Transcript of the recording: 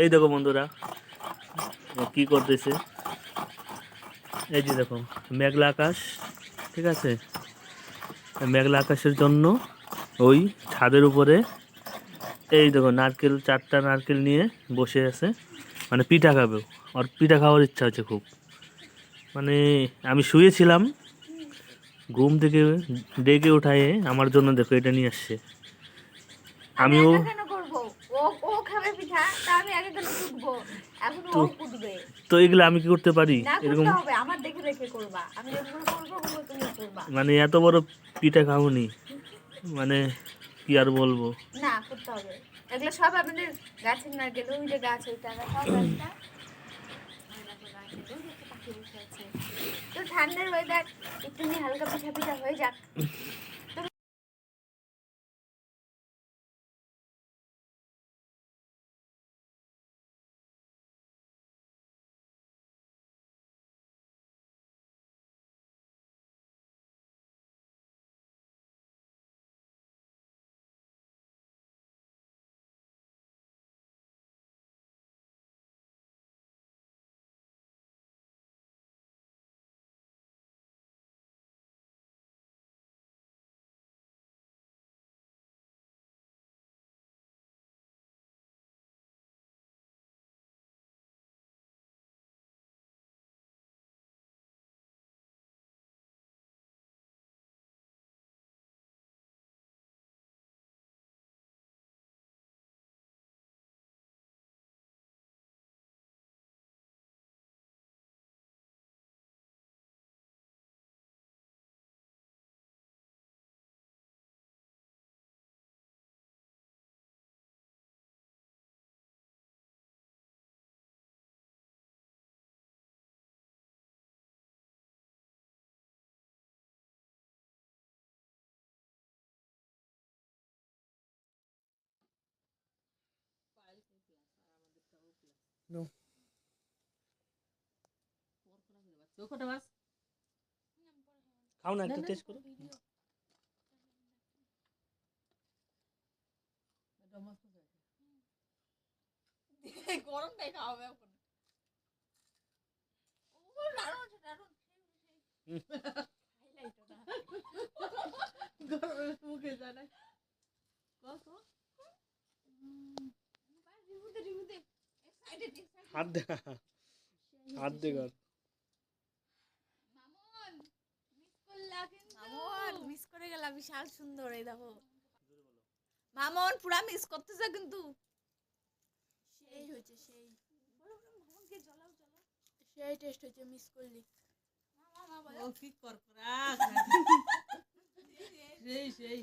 এই দেখো বন্ধুরা কি করতেছে? এই যে দেখো, মেঘলা আকাশ, ঠিক আছে? মেঘলা আকাশের জন্য ওই ছাদের উপরে এই দেখো নারকেল, চারটা নারকেল নিয়ে বসে আছে। মানে পিঠা খাবে আর পিঠা খাওয়ার ইচ্ছা হচ্ছে খুব। মানে আমি শুয়েছিলাম, ঘুম থেকে ডেকে উঠায়ে আমার জন্য দেখো এটা নিয়ে আসছে। আমিও একা কেন করব ও ও খাবে পিঠা তা আমি এখন ও তো- তো এগুলো আমি কি করতে পারি? এরকম হবে। আমার দেখে দেখে করবা। আমি যেগুলো করব তুমি করবা। মানে এত বড় পিঠা খাওনি। মানে কি আর বলব? না করতে হবে। এগুলো সব গাছের নারকেল ওই যে গাছ ওইটা সব গাছটা। তো ঠান্ডার ওয়েদার একটু হালকা পিঠা পিঠা হয়ে যাক। খাও না একটু টেস্ট করো। গরমটাই খাওয়াবে এখন ও দারুণ আছে মুখে যায় না কত হাত হাত মামন মিস করলা কিন্তু। মামন মিস করে গেলাম বিশাল সুন্দর এই দেখো। মামন পুরা মিস করতেছে কিন্তু। সেই হয়েছে সেই। মামনকে জ্বলাও জ্বলাও সেই টেস্ট হয়েছে মিস করলি। মামা বলো। কি কর সেই সেই।